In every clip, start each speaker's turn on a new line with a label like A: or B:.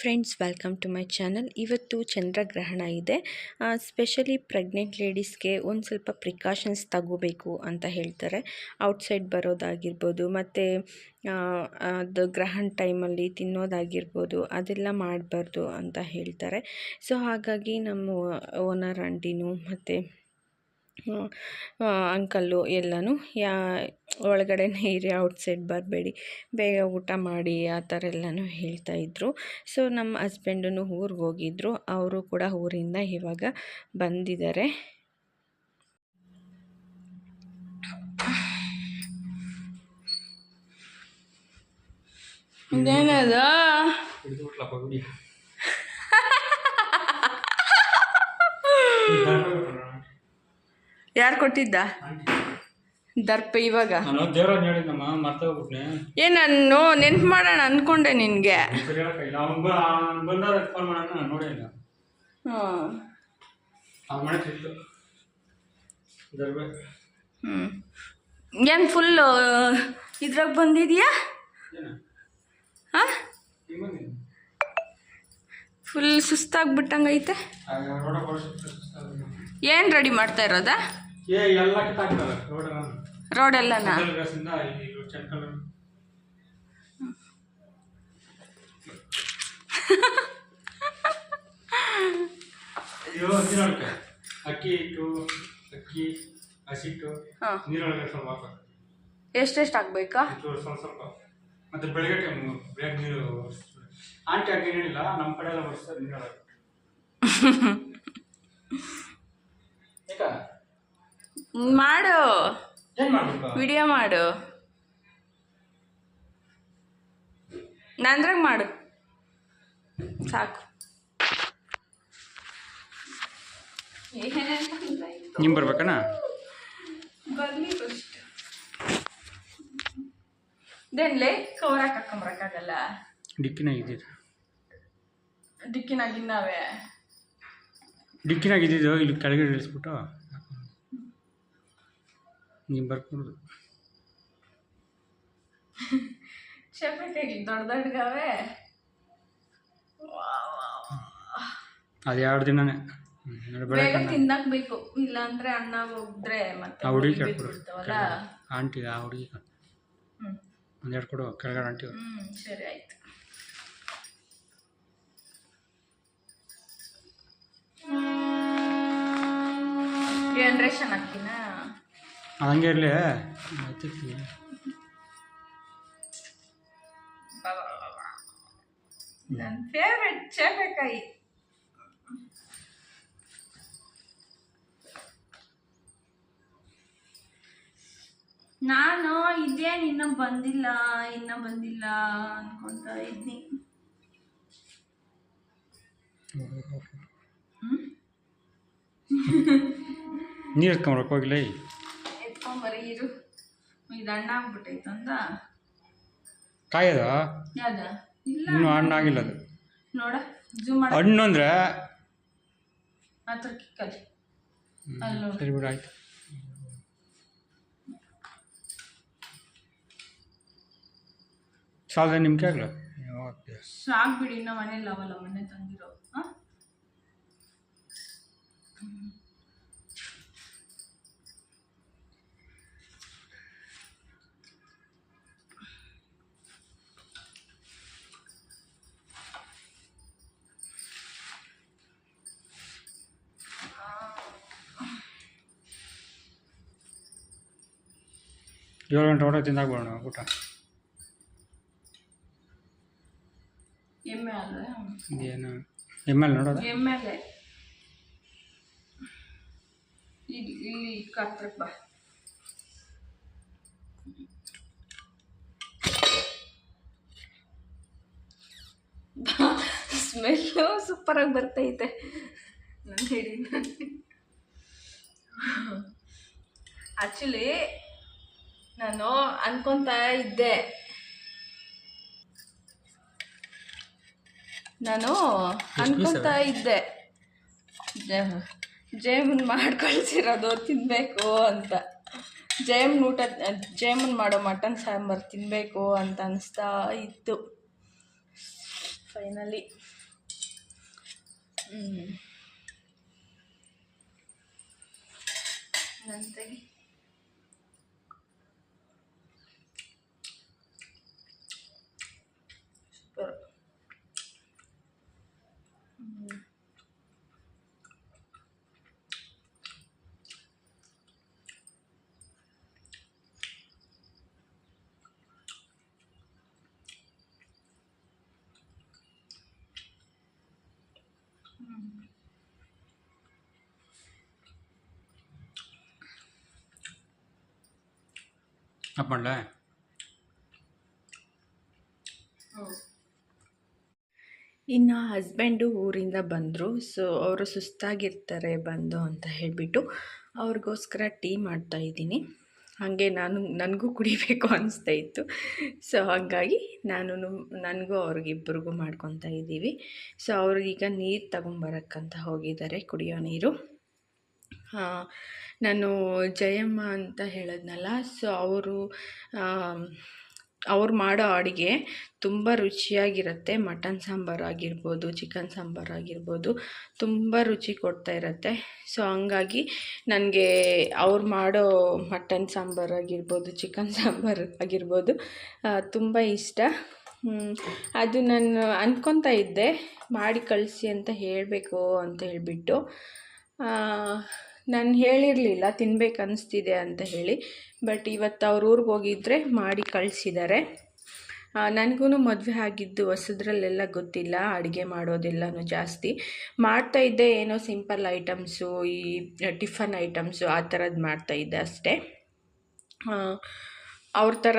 A: Friends welcome to my channel ಇವತ್ತು ಚಂದ್ರಗ್ರಹಣ ಇದೆ. ಸ್ಪೆಷಲಿ ಪ್ರೆಗ್ನೆಂಟ್ ಲೇಡೀಸ್ಗೆ ಒಂದು ಸ್ವಲ್ಪ ಪ್ರಿಕಾಷನ್ಸ್ ತಗೋಬೇಕು ಅಂತ ಹೇಳ್ತಾರೆ. ಔಟ್ಸೈಡ್ ಬರೋದಾಗಿರ್ಬೋದು, ಮತ್ತು ಅದು ಗ್ರಹಣ ಟೈಮಲ್ಲಿ ತಿನ್ನೋದಾಗಿರ್ಬೋದು, ಅದೆಲ್ಲ ಮಾಡಬಾರ್ದು ಅಂತ ಹೇಳ್ತಾರೆ. ಸೊ ಹಾಗಾಗಿ ನಮ್ಮ ಓನರ್ ಆಂಟಿನೂ ಮತ್ತು ಅಂಕಲ್ಲು ಎಲ್ಲನೂ ಯಾ ಒಳಗಡೆನೇ ಇರಿ ಔಟ್ಸೈಡ್ ಬರಬೇಡಿ. ಬೇಗ ಊಟ ಮಾಡಿ ಆ ಥರ ಎಲ್ಲನೂ ಹೇಳ್ತಾಯಿದ್ರು ಸೊ ನಮ್ಮ ಹಸ್ಬೆಂಡೂ ಊರಿಗೆ ಹೋಗಿದ್ರು. ಅವರು ಕೂಡ ಊರಿಂದ ಇವಾಗ ಬಂದಿದ್ದಾರೆ ಇದೇನದ ಯಾರು ಕೊಟ್ಟಿದ್ದ? ದರ್ಪ ಇವಾಗ. ಏ ನಾನು ನೆನ್ಪು ಮಾಡೋಣ ಅನ್ಕೊಂಡೆ ನಿನಗೆ. ಏನು ಫುಲ್ಲು ಇದ್ರಾಗ ಬಂದಿದೆಯಾ? ಹಾಂ? ಫುಲ್ ಸುಸ್ತಾಗ್ಬಿಟ್ಟಂಗೈತೆ ಏನು ರೆಡಿ ಮಾಡ್ತಾ ಇರೋದಾ?
B: ಏ ಎಲ್ಲ ಕಿತ್ತಾಕ್ತಲ್ಲ ರೋಡ ಅಯ್ಯೋ ನೀರೊಳಗೆ ಅಕ್ಕಿ ಇಟ್ಟು ಅಕ್ಕಿ ಹಸಿಟ್ಟು ನೀರೊಳಗೆ ಸ್ವಲ್ಪ ಹಾಕೋದು
A: ಎಷ್ಟೆಷ್ಟು ಹಾಕ್ಬೇಕಾ?
B: ಸ್ವಲ್ಪ ಸ್ವಲ್ಪ. ಮತ್ತೆ ಬೆಳಗ್ಗೆ ಟೈಮ್ ಬೇಗ ನೀರು ಆಂಟಿ ಹಾಕಿ ಏನಿಲ್ಲ ನಮ್ಮ ಕಡೆ ಎಲ್ಲ ಬರ್ಸ್ತಾರೆ ನೀರೊಳಗೆ.
A: ಮಾಡು. ವಿಡಿಯೋ ಮಾಡು. ನಂದ್ರಾಗ ಮಾಡು. ಸಾಕು.
B: ನಿಮ್ ಬರ್ಬೇಕಣ್ಣ?
A: ಬರ್ಲಿ ಫಸ್ಟ್ ದೇನ್ಲೆ ಕವರಾಕ್ ಹಾಕೊಂಬರಕ್ಕಾಗಲ್ಲ
B: ಡಿಕ್ಕಿನಾಗ ಇದ್ದಿದ್ದು
A: ದಿಕ್ಕಿನಾಗಿನ್ನಾವೆ
B: ಡಿಕ್ಕಿನಾಗ ಇದ್ದಿದ್ದು ಇಲ್ಲಿ ಕೆಳಗಡೆ ಇಳಿಸ್ಬಿಟ್ಟು? ನೀವು
A: ಚಪ್ಪಟೆಗೆ ದೊಡ್ಡ ದೊಡ್ಡಗಾವೆ
B: ಅದು ಎರಡು ದಿನನೇ.
A: ಬೇಗ
B: ಬೆಳಗ್ಗೆ
A: ತಿನ್ನಕ್ ಬೇಕು. ಇಲ್ಲಾಂದ್ರೆ ಅಣ್ಣ ಹೋದ್ರೆ ಮತ್ತೆ
B: ಆ ಹುಡುಗಿ
A: ಮುರಿ
B: ಕೊಡು
A: ಬಿದ್ಬಿಡ್ತಾವಲ್ಲ
B: ಆ ಹುಡುಗಿ ಒಂದೆರಡು ಕೊಡು ಕೆಳಗಡೆ ಆಂಟಿ
A: ಹ್ಮ್ ಸರಿ ಆಯ್ತು. ಏನ್ ರೇಷನ್ ಹಾಕ್ತೀನ?
B: ಹಂಗೆ ಇರಲಿ.
A: ನನ್ನ ಫೇವ್ರೆಟ್ ಚೇಪೆಕಾಯಿ ನಾನು ಇದೇನು ಇನ್ನೂ ಬಂದಿಲ್ಲ ಇನ್ನೂ ಬಂದಿಲ್ಲ ಅನ್ಕೊಂತ ಇದ್ನಿ.
B: ನೀರು ಎತ್ಕೊಂಬರಕ್ಕೆ ಹೋಗಿಲ್ಲ
A: ಎತ್ಕೊಂಬರಿ ಇದು. ಇದು ಅಣ್ಣ ಆಗ್ಬಿಟ್ಟೈತೆ ಅಂದ
B: ಕಾಯದ?
A: ಯಾವ್ದ? ಇಲ್ಲ.
B: ಇನ್ನೂ ಹಣ್ಣಾಗಿಲ್ಲ ಅದು.
A: ನೋಡ ಜೂಮ್ ಮಾಡ.
B: ಹಣ್ಣು ಅಂದರೆ?
A: ಹತ್ರ ಕಿಕ್ಕಲ್ಲಿ. ಅಲ್ಲಿ ನೋಡು.
B: ಸರಿ ಬಿಡು ಆಯ್ತು. ಸಾಲದ ನಿಮ್ಗೆ ಆಗಲ್ಲ
A: ಸಾಕ್ ಬಿಡಿ ಇನ್ನ ಮನೇಲಿ ಅವಲ್ಲ ಮನೆ ತಂದಿರೋ
B: ಏಳು ಗಂಟೆ ಹೊರಗೆ ತಿಂದಾಗ್ಬೋಣ ಊಟ.
A: ಎಮ್ಮೆ ಅಲ್ಲ
B: ಏನು? ಎಮ್ಮೆ ನೋಡೋದು?
A: ಎಮ್ಮೆಲೆ ಇಲ್ಲಿ ಇಲ್ಲಿ ಕತ್ರಕ್ ಬಾ. ಸ್ಮೆಲ್ಲು ಸೂಪರಾಗಿ ಬರ್ತೈತೆ. ನಾನು ಹೇಳಿ ಆ್ಯಕ್ಚುಲಿ ನಾನು ಅನ್ಕೊತಾ ಇದ್ದೆ. ನಾನು ಅನ್ಕೊತಾ ಇದ್ದೆ. ಜೇಮನ್ ಮಾಡ್ಕೊಳ್ಸಿರೋದು ತಿನ್ಬೇಕು ತಿನ್ನಬೇಕು ಅಂತ. ಜೇಮನ್ ಊಟ ಜೇಮನ್ ಮಾಡೋ ಮಟನ್ ಸಾಂಬಾರು ತಿನ್ನಬೇಕು ಅಂತ ಅನಿಸ್ತಾ ಇತ್ತು. ಫೈನಲಿ. ಸೂಪರ್
B: ಮಾಡಲೇ?
A: ಇನ್ನು ಹಸ್ಬೆಂಡು ಊರಿಂದ ಬಂದರು ಸೊ ಅವರು ಸುಸ್ತಾಗಿರ್ತಾರೆ ಬಂದು ಅಂತ ಹೇಳಿಬಿಟ್ಟು ಅವ್ರಿಗೋಸ್ಕರ ಟೀ ಮಾಡ್ತಾಯಿದ್ದೀನಿ ಹಾಗೆ ನಾನು, ನನಗೂ ಕುಡಿಬೇಕು ಅನಿಸ್ತಾ ಇತ್ತು. ಸೊ ಹಾಗಾಗಿ ನಾನು ನನಗೂ ಅವ್ರಿಗಿಬ್ರಿಗೂ ಮಾಡ್ಕೊತಾ ಇದ್ದೀವಿ. ಸೊ ಅವ್ರಿಗೀಗ ನೀರು ತಗೊಂಬರಕ್ಕಂತ ಹೋಗಿದ್ದಾರೆ ಕುಡಿಯೋ ನೀರು. ನಾನು ಜಯಮ್ಮ ಅಂತ ಹೇಳಿದ್ನಲ್ಲ ಸೊ ಅವರು ಅವ್ರು ಮಾಡೋ ಅಡುಗೆ ತುಂಬ ರುಚಿಯಾಗಿರುತ್ತೆ. ಮಟನ್ ಸಾಂಬಾರು ಆಗಿರ್ಬೋದು, ಚಿಕನ್ ಸಾಂಬಾರು ಆಗಿರ್ಬೋದು, ತುಂಬ ರುಚಿ ಕೊಡ್ತಾ ಇರುತ್ತೆ. ಸೊ, ಹಂಗಾಗಿ ನನಗೆ ಅವ್ರು ಮಾಡೋ ಮಟನ್ ಸಾಂಬಾರು ಆಗಿರ್ಬೋದು, ಚಿಕನ್ ಸಾಂಬಾರು ಆಗಿರ್ಬೋದು ತುಂಬ ಇಷ್ಟ. ಅದು ನಾನು ಅಂದ್ಕೊತಾ ಇದ್ದೆ. ಮಾಡಿ ಕಳಿಸಿ ಅಂತ ಹೇಳಬೇಕು ಅಂತ ಹೇಳಿಬಿಟ್ಟು ನಾನು ಹೇಳಿರಲಿಲ್ಲ, ತಿನ್ಬೇಕು ಅನಿಸ್ತಿದೆ ಅಂತ ಹೇಳಿ. ಬಟ್ ಇವತ್ತು ಅವ್ರ ಊರಿಗೆ ಹೋಗಿದ್ರೆ ಮಾಡಿ ಕಳಿಸಿದ್ದಾರೆ ನನಗೂ ಮದುವೆ ಆಗಿದ್ದು ಹೊಸದ್ರಲ್ಲೆಲ್ಲ ಗೊತ್ತಿಲ್ಲ, ಅಡುಗೆ ಮಾಡೋದೆಲ್ಲನೂ ಜಾಸ್ತಿ. ಮಾಡ್ತಾ ಇದ್ದೆ ಏನೋ ಸಿಂಪಲ್ ಐಟಮ್ಸು, ಈ ಟಿಫನ್ ಐಟಮ್ಸು, ಆ ಥರದ್ದು ಮಾಡ್ತಾಯಿದ್ದೆ ಅಷ್ಟೇ. ಅವ್ರ ಥರ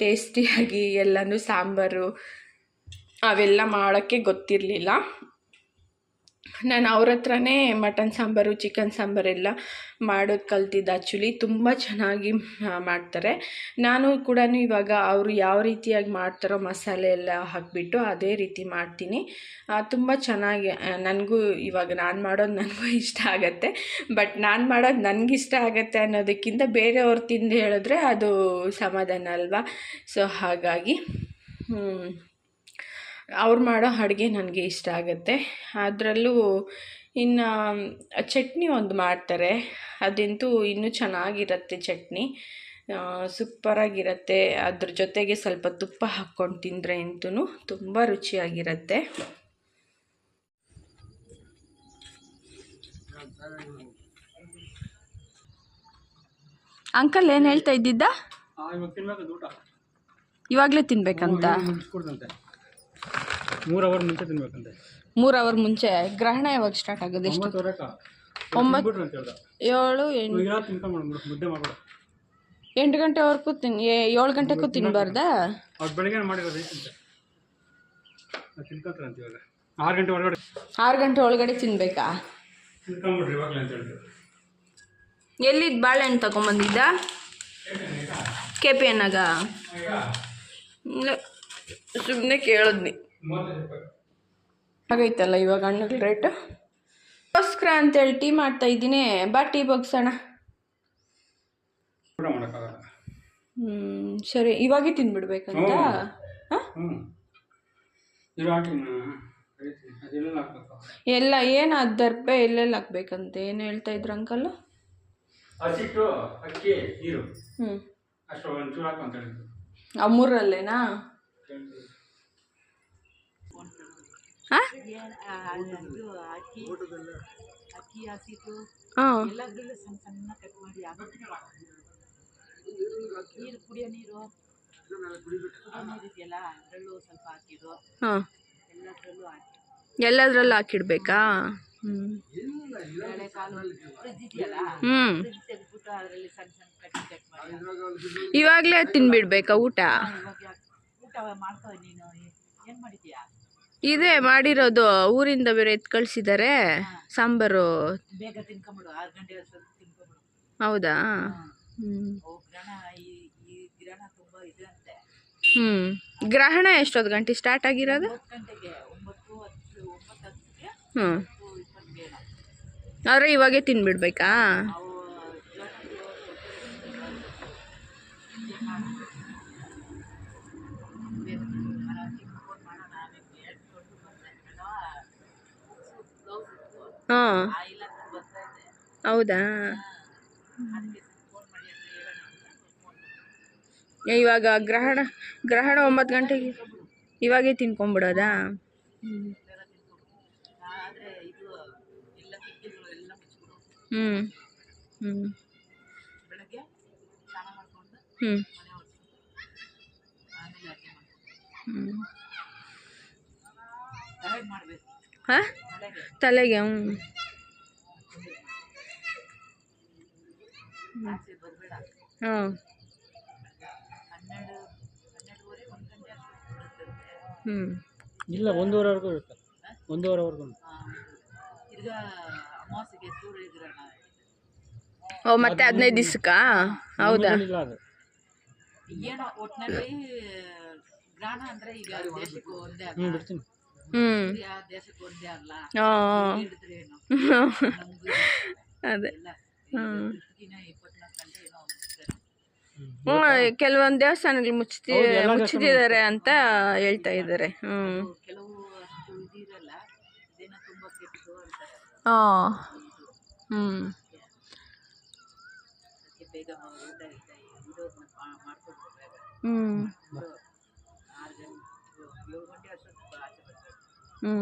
A: ಟೇಸ್ಟಿಯಾಗಿ ಎಲ್ಲನೂ ಸಾಂಬಾರು, ಅವೆಲ್ಲ ಮಾಡೋಕ್ಕೆ ಗೊತ್ತಿರಲಿಲ್ಲ. ನಾನು ಅವ್ರ ಹತ್ರನೇ ಮಟನ್ ಸಾಂಬಾರು, ಚಿಕನ್ ಸಾಂಬಾರೆಲ್ಲ ಮಾಡೋದು ಕಲ್ತಿದ್ದು ಆ್ಯಕ್ಚುಲಿ ತುಂಬ ಚೆನ್ನಾಗಿ ಮಾಡ್ತಾರೆ. ನಾನು ಕೂಡ ಇವಾಗ ಅವರು ಯಾವ ರೀತಿಯಾಗಿ ಮಾಡ್ತಾರೋ ಮಸಾಲೆ ಎಲ್ಲ ಹಾಕಿಬಿಟ್ಟು ಅದೇ ರೀತಿ ಮಾಡ್ತೀನಿ. ತುಂಬ ಚೆನ್ನಾಗಿ ನನಗೂ ಇವಾಗ ನಾನು ಮಾಡೋದು ನನಗೂ ಇಷ್ಟ ಆಗುತ್ತೆ. ಬಟ್ ನಾನು ಮಾಡೋದು ನನಗಿಷ್ಟ ಆಗುತ್ತೆ ಅನ್ನೋದಕ್ಕಿಂತ ಬೇರೆಯವ್ರು ತಿಂದು ಹೇಳಿದ್ರೆ ಅದು ಸಮಾಧಾನ ಅಲ್ವಾ? ಸೊ ಹಾಗಾಗಿ ಅವ್ರು ಮಾಡೋ ಅಡುಗೆ ನನಗೆ ಇಷ್ಟ ಆಗುತ್ತೆ. ಅದರಲ್ಲೂ ಇನ್ನು ಚಟ್ನಿ ಒಂದು ಮಾಡ್ತಾರೆ. ಅದಂತೂ ಇನ್ನೂ ಚೆನ್ನಾಗಿರತ್ತೆ ಚಟ್ನಿ. ಸೂಪರಾಗಿರುತ್ತೆ. ಅದ್ರ ಜೊತೆಗೆ ಸ್ವಲ್ಪ ತುಪ್ಪ ಹಾಕ್ಕೊಂಡು ತಿಂದರೆ ಅಂತೂ ತುಂಬ ರುಚಿಯಾಗಿರುತ್ತೆ. ಅಂಕಲ್ ಏನು ಹೇಳ್ತಾ ಇದ್ದಿದ್ದ? ಇವಾಗಲೇ ತಿನ್ಬೇಕಂತ?
B: ಮೂರು ಅವರ್ ಮುಂಚೆ ತಿನ್ಬೇಕಂತೆ.
A: ಮೂರು ಅವರ್ ಮುಂಚೆ. ಗ್ರಹಣ ಯಾವಾಗ ಸ್ಟಾರ್ಟ್ ಆಗೋದು ಎಷ್ಟು? ಒಂಬತ್ತು ಏಳು ಎಂಟು
B: ಮುದ್ದೆ ಮಾಡ್ಬಿಡು.
A: ಎಂಟು ಗಂಟೆವರೆಗೂ ತಿನ್ ಏಳು ಗಂಟೆಗೂ ತಿನ್ನಬಾರ್ದಾ
B: ಅವ್ರು ಬೆಳಗ್ಗೆ ಮಾಡಿರೋದು ಐತಂತೆ ತಿನ್ಕೊಂತಾರಂತ ಇವಾಗ. ಆರು ಗಂಟೆ ಒಳಗಡೆ.
A: ಆರು ಗಂಟೆ ಒಳಗಡೆ ತಿನ್ಬೇಕಾ?
B: ತಿನ್ಕೊಂಬಿಡ್ರಿ ಇವಾಗಲೇ ಅಂತ ಹೇಳಿದ್ರು
A: ಎಲ್ಲಿದ್ದು ಬಾಳೆಹಣ್ಣು ತಗೊಂಬಂದಿದ್ದ? ಕೆ ಪಿ ಎನ್ನಾಗ ಸುಮ್ಮನೆ ಕೇಳಿದ್ನಿ. ಆಗೈತಲ್ಲ ಇವಾಗ ಹಣ್ಣುಗಳ ರೇಟ್? ಗೋಸ್ಕರ ಅಂತೇಳಿ ಟೀ ಮಾಡ್ತಾ ಇದ್ದೀನಿ. ಬಾ ಟೀ ಬಗ್ಸೋಣ
B: ಹ್ಮ್
A: ಹ್ಞೂ ಸರಿ. ಇವಾಗೇ ತಿನ್ಬಿಡ್ಬೇಕಂತ? ಎಲ್ಲ ಏನು ಅದರ್ಪೆ ಎಲ್ಲೆಲ್ಲ ಎಲ್ಲೆಲ್ಲಿ ಹಾಕ್ಬೇಕಂತೆ? ಏನು ಹೇಳ್ತಾ ಇದ್ರು ಅಂಕಲ್?
B: ಹಸಿಟ್ಟು ಅಕ್ಕಿ ನೀರು.
A: ಹ್ಞೂ
B: ಅಷ್ಟು ಒಂಚೂರು ಹಾಕು ಅಂತ ಹೇಳಿದ್ರು.
A: ಆ ಮೂರಲ್ಲೇನಾ? ಹಾಂ ಹಾಂ
C: ಎಲ್ಲದ್ರಲ್ಲೂ
A: ಹಾಕಿಡ್ಬೇಕಾ? ಹ್ಞೂ
C: ಮಾಡಿ
A: ಇವಾಗಲೇ ತಿನ್ಬಿಡ್ಬೇಕಾ ಊಟ? ಇದೇ ಮಾಡಿರೋದು ಊರಿಂದ ಬೇರೆ ಎತ್ ಕಳಿಸಿದ್ದಾರೆ ಸಾಂಬಾರು.
C: ಬೇಗ ತಿನ್ಕೊಂಬಿಡು ಆರು ಗಂಟೆ ಅಷ್ಟೊತ್ತಿಗೆ ತಿನ್ಕೊಂಬಿಡು.
A: ಹೌದಾ? ಹ್ಮ್.
C: ಓ ಗ್ರಹಣ ಈ ಈ ಗ್ರಹಣ ತುಂಬ ಇದೆ ಅಂತೆ
A: ಹ್ಞೂ ಗ್ರಹಣ ಎಷ್ಟೊತ್ತು ಗಂಟೆ ಸ್ಟಾರ್ಟ್ ಆಗಿರೋದು?
C: ಒಂಬತ್ತು ಗಂಟೆಗೆ ಒಂಬತ್ತು ಹತ್ತು ಒಂಬತ್ತು ಹತ್ತಿಗೆ
A: ಹ್ಞೂ
C: ಹತ್ತು ಇಪ್ಪತ್ತೇಳು
A: ಆದರೆ ಇವಾಗೇ ತಿನ್ಬಿಡ್ಬೇಕಾ
C: ಅವು ಫೋನ್ ಮಾಡೋಣ ಹೇಳ್ಕೊಂಡು ಬಂದೆ
A: ಹಾಂ. ಹೌದಾ? ಇವಾಗ ಗ್ರಹಣ ಗ್ರಹಣ ಒಂಬತ್ತು ಗಂಟೆಗೆ ಇವಾಗೇ ತಿನ್ಕೊಂಬಿಡೋದಾ? ಹ್ಞೂ ಹ್ಞೂ ಹ್ಞೂ ಹ್ಞೂ ಹಾಂ?
C: ತಲೆಗೆ
A: ಹ್ಞೂ
C: ಆಚೆ ಬರಬೇಡ
A: ಹಾಂ
C: ಹನ್ನೆರಡು ಹನ್ನೆರಡುವರೆ ಒಂದು ಗಂಟೆ ಅಷ್ಟು ಬರುತ್ತೆ
A: ಹ್ಞೂ
B: ಇಲ್ಲ ಒಂದೂವರೆವರೆಗೂ ಇರುತ್ತೆ. ಒಂದೂವರೆವರೆಗೂ
A: ಓ ಮತ್ತೆ ಹದಿನೈದು ದಿವಸಕ್ಕಾ? ಹೌದಾ?
C: ಏನೋ ಒಟ್ಟಿನಲ್ಲಿ ಗ್ರಾಮ ಅಂದ್ರೆ ಈಗ ದೇಶಕ್ಕೂ ಒಂದೇ
B: ಬಿಡ್ತೀನಿ.
A: ಹ್ಞೂ ಹಾಂ ಅದೇ. ಹ್ಞೂ ಕೆಲವೊಂದು ದೇವಸ್ಥಾನಗಳು ಮುಚ್ಚಿ ಮುಚ್ಚಿದ್ದಾರೆ ಅಂತ ಹೇಳ್ತಾ ಇದ್ದಾರೆ ಹ್ಞೂ
C: ಹ್ಮ್. ಹ್ಮ್. ಅಷ್ಟು
A: ಹ್ಞೂ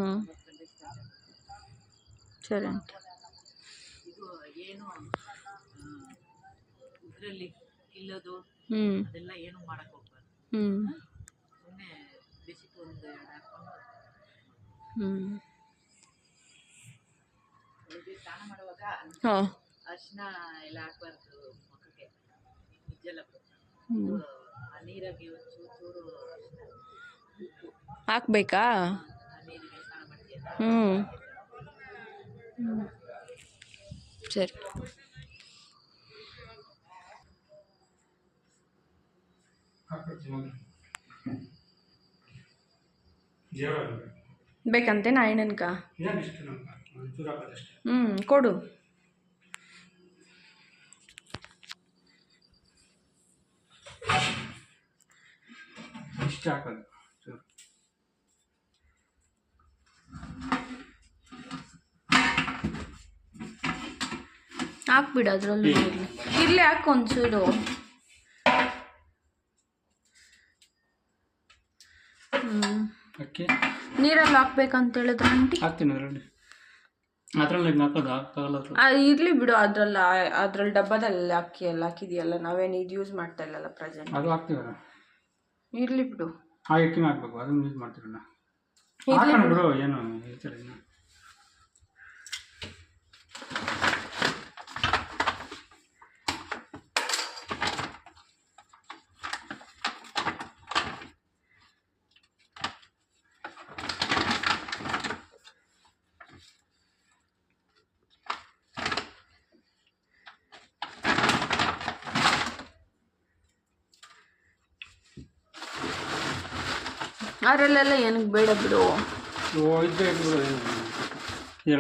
C: ಬೆಳಿಗ್ಗೆ ಸ್ನಾನ ಮಾಡುವಾಗ
A: ಹಾಂ.
C: ಅರಿಶಿನ ಎಲ್ಲ ಹಾಕ್ಬಾರ್ದು ಮುಖಕ್ಕೆ.
A: ಹ್ಞೂ
C: ನೀರಾಗಿ ಚೂರು
A: ಹಾಕ್ಬೇಕಾ?
C: ಸ್ನಾನ ಮಾಡ್ತೀಯ
A: ಹ್ಞೂ ಹ್ಞೂ ಸರಿ
B: ಜೀವ
A: ಬೇಕಂತೆ ನಾಯಣ್ಣನ್ಕ
B: ಇದೇನು ಇಷ್ಟು ನಮ್ಗೆ ಒಂಚೂರು ಹಾಕೋದಷ್ಟೇ
A: ಹ್ಞೂ ಕೊಡು
B: ಇಷ್ಟು ಹಾಕೋದು
A: ಹಾಕ್ಬಿಡು ಅದರಲ್ಲೂ ಇರಲಿ ಇರಲಿ ಹಾಕು ಒಂಚೂರು. ನೀರಲ್ಲಿ ಹಾಕ್ಬೇಕಂತ ಹೇಳಿದ್ರೆ ಆಂಟಿ? ಇರಲಿ ಬಿಡು ಅದ್ರಲ್ಲ ಅದ್ರಲ್ಲಿ ಡಬ್ಬದಲ್ಲಿ ಹಾಕಿ ಎಲ್ಲ ಹಾಕಿದೆಯಲ್ಲ ನಾವೇನು ಇದು ಯೂಸ್ ಮಾಡ್ತಾ ಇಲ್ಲಲ್ಲ ಪ್ರೆಸೆಂಟ್
B: ಅದು ಹಾಕ್ತೀವಲ್ಲ
A: ಇರಲಿ ಬಿಡು.
B: ಅಕ್ಕಿನೂ ಹಾಕ್ಬೇಕು ಅದನ್ನ ಯೂಸ್ ಮಾಡ್ತೀರಲ್ಲ. ಬಿಡು. ಏನು ಹೇಳ್ತಾರೆ ಇನ್ನು
A: ಅದರಲ್ಲೆಲ್ಲ ಏನಕ್ಕೆ ಬೇಡ ಬಿಡು.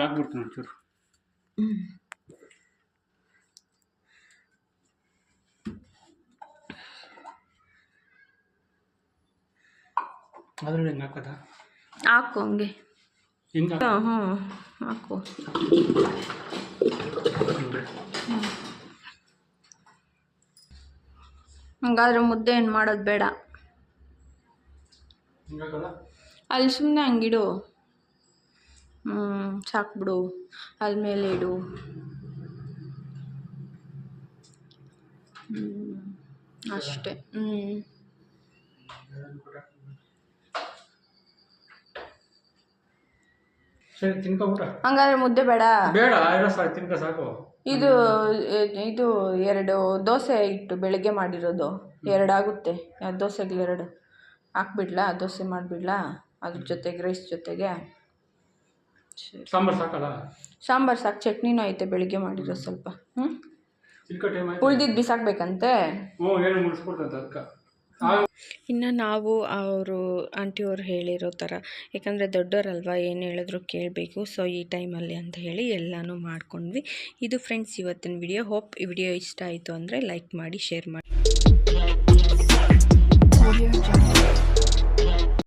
B: ಹಾಕ್ಬಿಡ್ತೀನಿ ಒಂಚೂರು. ಅದ್ರಲ್ಲಿ ಹೆಂಗೆ ಹಾಕೋದ?
A: ಹಾಕು ಹಂಗೆ.
B: ಹಿಂಗೆ
A: ಹಾಂ ಹ್ಞೂ ಹಾಕು. ಹಂಗಾದ್ರೆ ಮುದ್ದೆ ಏನು ಮಾಡೋದು ಬೇಡ. ಅಲ್ಲಿ ಸುಮ್ಮನೆ ಹಂಗಿಡು. ಹ್ಞೂ ಸಾಕ್ಬಿಡು. ಅಲ್ಲಿ ಮೇಲೆ ಇಡು. ಹ್ಞೂ ಅಷ್ಟೇ. ಹ್ಞೂ ಹಂಗಾದ್ರೆ ಮುದ್ದೆ ಬೇಡ.
B: ಸಾಕು
A: ಇದು ಇದು ಎರಡು ದೋಸೆ ಇಟ್ಟು ಬೆಳಗ್ಗೆ ಮಾಡಿರೋದು. ಎರಡಾಗುತ್ತೆ. ದೋಸೆಗಳು ಎರಡು. ಹಾಕ್ಬಿಡ್ಲಾ ದೋಸೆ ಮಾಡಿಬಿಡ್ಲಾ? ಅದ್ರ ಜೊತೆಗೆ ರೈಸ್ ಜೊತೆಗೆ? ಸರಿ.
B: ಸಾಂಬಾರು ಸಾಕಲ್ಲ?
A: ಸಾಂಬಾರು ಸಾಕು ಚಟ್ನಿನೂ ಐತೆ ಬೆಳಿಗ್ಗೆ ಮಾಡಿರೋ ಸ್ವಲ್ಪ. ಹ್ಞೂ ಉಳ್ದಿದ್ದು ಬಿಸಾಕ್ಬೇಕಂತೆ?
B: ಹ್ಞೂ ಏನು ಮುಗಿಸ್ಕೊಡ್ತಂತ ಅದಕ್ಕೆ
A: ಇನ್ನು ನಾವು ಅವರು ಆಂಟಿಯವ್ರು ಹೇಳಿರೋ ಥರ ಯಾಕಂದರೆ ದೊಡ್ಡವರಲ್ವ ಏನು ಹೇಳಿದ್ರು ಕೇಳಬೇಕು. ಸೊ ಈ ಟೈಮಲ್ಲಿ ಅಂತ ಹೇಳಿ ಎಲ್ಲನೂ ಮಾಡ್ಕೊಂಡ್ವಿ. ಇದು ಫ್ರೆಂಡ್ಸ್ ಇವತ್ತಿನ ವಿಡಿಯೋ ಹೋಪ್ ಈ ವಿಡಿಯೋ ಇಷ್ಟ ಆಯಿತು ಅಂದರೆ ಲೈಕ್ ಮಾಡಿ ಶೇರ್ ಮಾಡಿ.